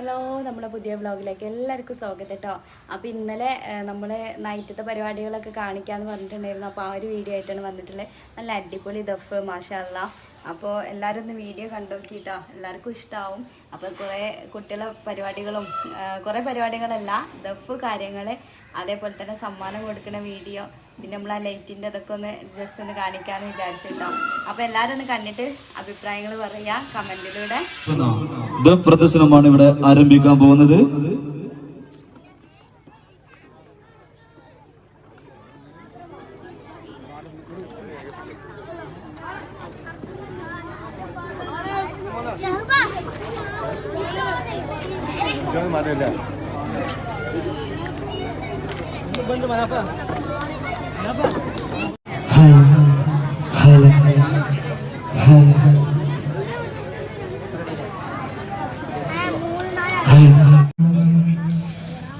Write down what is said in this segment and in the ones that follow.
Hello നമ്മുടെ പുതിയ വ്ളോഗിലേക്ക് എല്ലാവർക്കും സ്വാഗതം കേട്ടോ അപ്പോൾ ഇന്നലെ നമ്മൾ നൈറ്റത്തെ പരിപാടികളൊക്കെ കാണിക്കാമെന്ന് പറഞ്ഞിട്ടുണ്ടായിരുന്നു. അപ്പോൾ ആ ഒരു വീഡിയോ ആയിട്ടാണ് വന്നിട്ടുള്ളത്. നല്ല അടിപൊളി ദഫ് മാഷല്ല അപ്പോൾ എല്ലാവരും ഒന്ന് വീഡിയോ കണ്ടു നോക്കിയിട്ടോ എല്ലാവർക്കും ഇഷ്ടമാവും അപ്പോൾ കുറേ കുട്ടികളെ പരിപാടികളും കുറേ പരിപാടികളല്ല ദഫ് കാര്യങ്ങൾ അതേപോലെ തന്നെ സമ്മാനം കൊടുക്കുന്ന വീഡിയോ പിന്നെ നമ്മൾ ആ ലൈറ്റിന്റെ അതൊക്കെ ഒന്ന് ജസ്റ്റ് ഒന്ന് കാണിക്കാമെന്ന് വിചാരിച്ചിട്ടോ. അപ്പോൾ എല്ലാവരും ഒന്ന് കണ്ടിട്ട് അഭിപ്രായങ്ങൾ പറയുക കമന്റിലൂടെ. ദ പ്രദർശനമാണ് ഇവിടെ ആരംഭിക്കാൻ പോകുന്നത്. ജലാൽ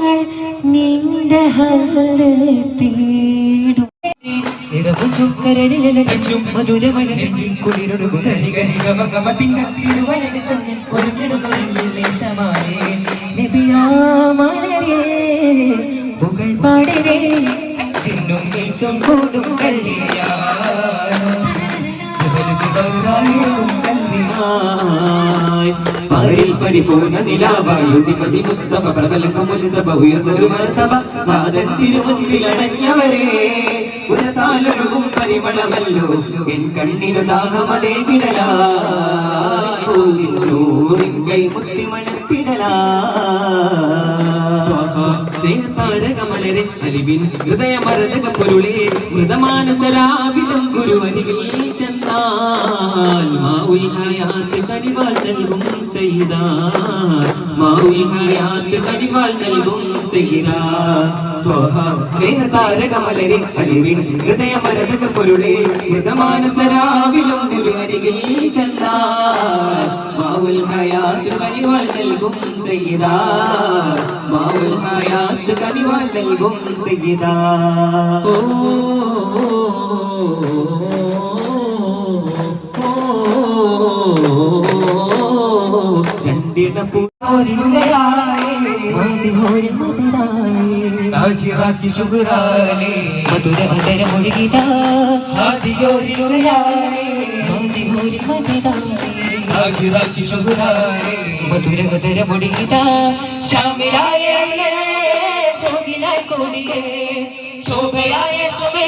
ശുക്രോദിനങ്ങൾ നിന്റെ ഹൃദയത്തിടും നിറവും ചുക്കരടിലും മധുരമഴകും കുളിരൊടുകും പുകൾ പാടരേ ചിന്നും കൂടും കല്യാണം പാരിൽ പരിപൂർണ മുസ്തഫ എൻ കണ്ണിനു ദാഹമതേ കിടലാറിൻ കൈ മുത്തി മണത്തിടലാ സ്നേഹതാരകമലരെ അലിവിൻ ഹൃദയമരതക പൊരുളേ മൃതമാനസരാവിധം ഗുരുവരികിൽ ചെന്നാൽ മാവുൽ ഹയാത്ത് കനിവാൾ നൽകും സയ്യിദാ മാവുൽ ഹയാത്ത് കനിവാൾ നൽകും ത്വഹ സ്നേഹതാരകമലരെ അലിവിൻ ഹൃദയമരതക പൊരുളേ മൃതമാനസരാവിലും ഗുരുവരികിൽ ചെന്നാൽ മാവുൽ ഹയാത്ത് കനിവാൾ നൽകും സയ്യിദാ മാവുൽ ഹയാത്ത് കനിവാൾ നൽകും സയ്യിദാ ഓ രണ്ടിട പൂരിലുടയായി ശുഭ്രാലേ മധുരമധര മൊഴികിത ആദിയോരിലുടയായി മധുരമധര ശുഭ്രാലേ മധുരമധര മൊഴികിത ശ്യാമിലായ സോകിലായി കൂടിയേ ശോഭയായ ശോഭേ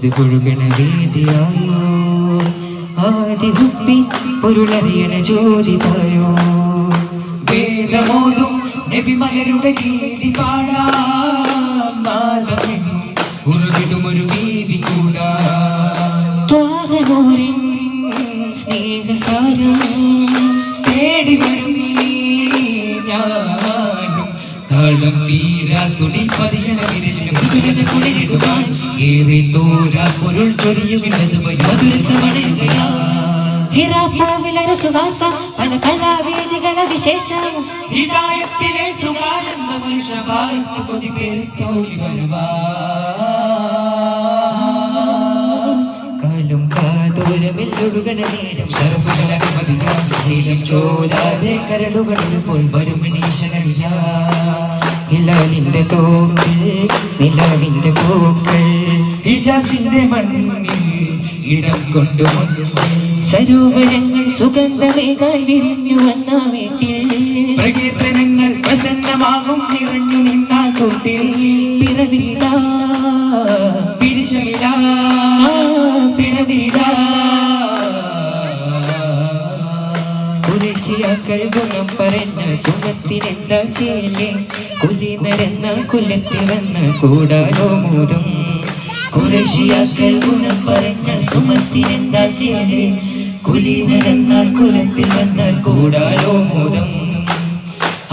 മധുകൊഴുകണ വേദിയായോ ആദി ഹുപ്പി പൊരുളറിയണ ജോലിതായോ വേദമോതും നബിമലരുടെ ഗീതി പാടാം. നാദമെങ്ങും ഉരുവിടും ഒരു വീതി കൂടാ. ത്വാഹനൂരിൻ സ്നേഹസാരം തേടി വരും ഞാനും. താളം തീരാ തുണി മധുരത കുളിരിടുവാൻ ഏറെ തോരാ പൊരുൾ ചൊരിയുമില്ലത് വഴി മധുരസമണയുകയാ ഹിറാപ്പൂവിലൊരു സുവാസ പല കലാവേദികള വിശേഷം. ഹിദായത്തിലെ സുഖാനന്ദ മനുഷ്യവായത്ത് കൊതി പെരുത്തോടി വരുവാ. കാലം കാതോരമെല്ലൊടുകണ നേരം ശരഫുകളകമതിയാം ശീലം ചോരാതെ കരളുകളിൽ പോൽ വരും ഹിലാലിന്റെ തോപ്പിൽ നിലാവിന്റെ പൂക്കൾ. ഹിജാസിന്റെ മണ്ണിൽ ഇടം കൊണ്ടു സരോവരങ്ങൾ സുഗന്ധമേ വിരിഞ്ഞു വന്ന വീട്ടിൽ. പ്രകീർത്തനങ്ങൾ പ്രസന്നമാകും നിറഞ്ഞു നിന്നാ കൂട്ടിൽ. പിറവിത കുറേശ്ശിയാക്കൾ ഗുണം പറഞ്ഞ സുഖത്തിനെന്താ ചെയ്യേ കുലി നിരന്ന കുലത്തിൽ വന്ന കൂടാലോ മൂതം കുറേശിയാക്കൾ ഗുണം പറഞ്ഞ സുമത്തിനെന്താ ചെയ്യേ കുലി നിരന്നാൽ കുലത്തിൽ വന്നാൽ കൂടാലോ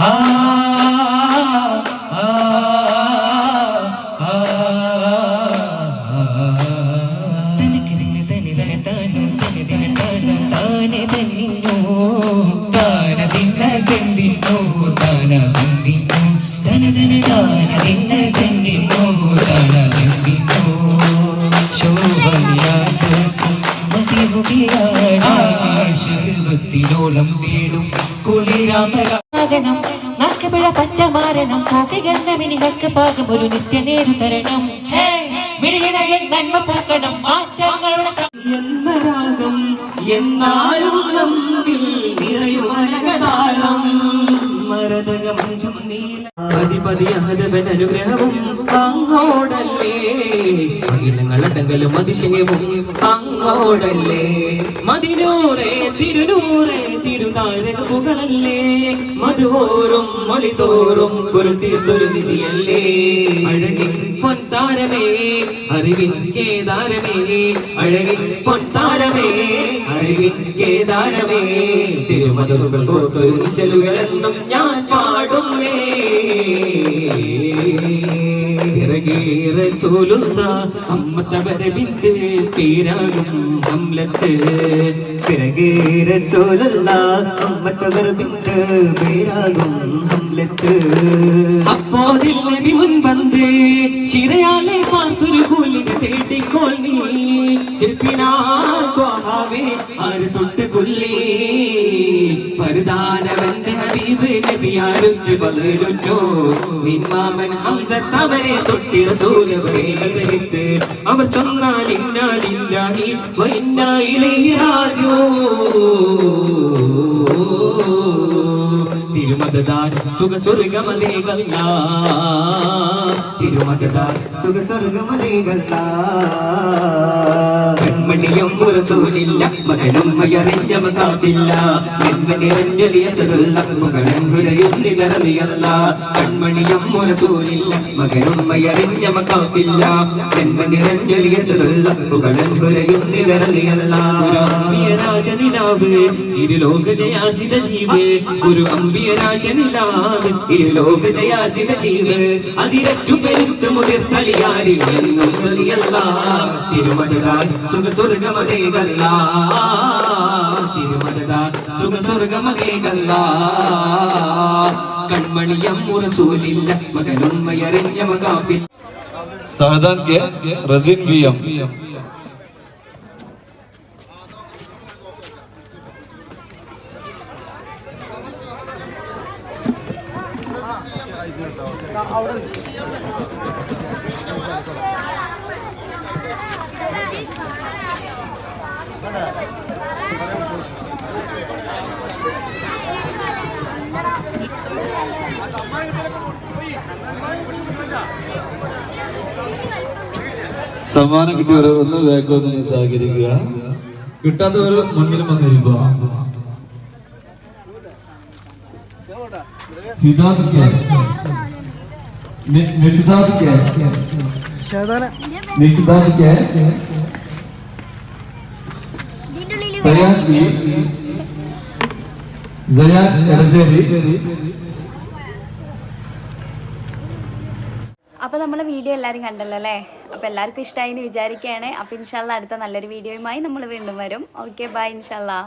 ആ, പറ്റ മാറണം പോകഗന്ധമിനി നക്ക് പാകം ഒരു നിത്യ നേരു തരണം നന്മ പൂക്കണം മരതകമഞ്ചും നീല അനുഗ്രഹവും അങ്ങോടല്ലേ. അഖിലങ്ങളടങ്കലും അതിശയവും അങ്ങോടല്ലേ. മതിനൂറേ തിരുനൂറേ തിരുതാരകുകളല്ലേ മധുവോറും മൊളിതോറും പൊരുത്തീർത്തൊരു നിധിയല്ലേ? അഴകിൻ പൊൻതാരമേ അറിവിൻ കേദാരമേ അഴകിൻ പൊൻതാരമേ അറിവിൻ കേദാരമേ തിരുമധുകൾ കോർത്തൊരു ചെലുകളെന്നും ഞാൻ പാടുന്നേ. റസൂലുള്ള അമ്മത്തവരെ ബിന്ദു പേരാകും ഹംലത്ത് പിറകെ റസൂലുള്ള അമ്മത്തവർ ബിന്ദു പേരാകും കൊല്ലത്ത്. അപ്പോതിൽ നബി മുൻപന്ത് ശിരയാളെ പാത്തൊരു കൂലിനെ തേടിക്കോൾ നീ. ചെപ്പിനാവേ ആര് തൊട്ട് കൊല്ലി. പരുതാനവന്റെ ഹബീബ് നബിയാരുറ്റ് പതിലുറ്റോ നിന്മാമൻ ഹംസത്ത് അവരെ തൊട്ടി റസൂൽ അവർ ചൊന്നാൽ ഇന്നാലില്ലാഹി വൈന്നായിലേ രാജോ ഇലൈഹി റാജിഊൻ തിരുമതദാൻ സുഖ സ്വർഗമതേകല്ല റസൂലില്ല മകനും മയറിഞ്ഞ മകാവില്ല നെന്മനിറഞ്ഞൊലിയ സതുല്ല മുകളൻ ഹുരയും നിതറലിയല്ല കൺമണിയും റസൂലില്ല മകനും മയറിഞ്ഞ മകാവില്ല നെന്മനിറഞ്ഞൊലിയ സതുല്ല മുകളൻ ഹുരയും നിതറലിയല്ല ഒരു ഇരുലോക ജയാർജിത സ്വർഗമതേകല്ല തിരുമലതാൽ സുഖ സ്വർഗമതേകല്ല കൺമണിയം മുറസൂലില്ല മകനും മയറിഞ്ഞ മകാഫിൽ സാദാൻ കെ റസിൻ വി എം സമ്മാനം കിട്ടിയവർ ഒന്ന് വേഗം ഒന്ന് സഹകരിക്കുക. കിട്ടാത്തവർ മുന്നിൽ വന്നിരിക്കുക. Fidad K Mikhdad K Edassery. അപ്പോൾ നമ്മളെ വീഡിയോ എല്ലാവരും കണ്ടല്ലോ അല്ലേ? അപ്പോൾ എല്ലാവർക്കും ഇഷ്ടമായി എന്ന് വിചാരിക്കുകയാണ്. അപ്പോൾ ഇൻഷാല്ല അടുത്ത നല്ലൊരു വീഡിയോയുമായി നമ്മൾ വീണ്ടും വരും. ഓക്കെ ബൈ ഇൻഷാല്ലാ